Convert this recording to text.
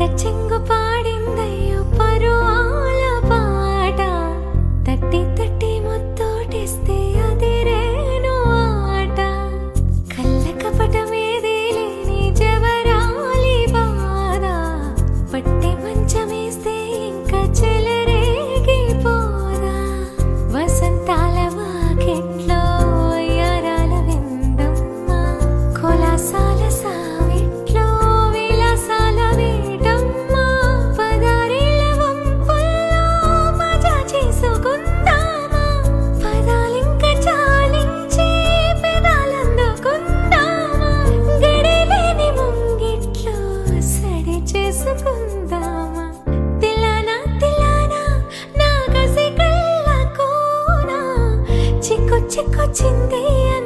செங்குப்பா 꼬치꼬치 꼬치인데요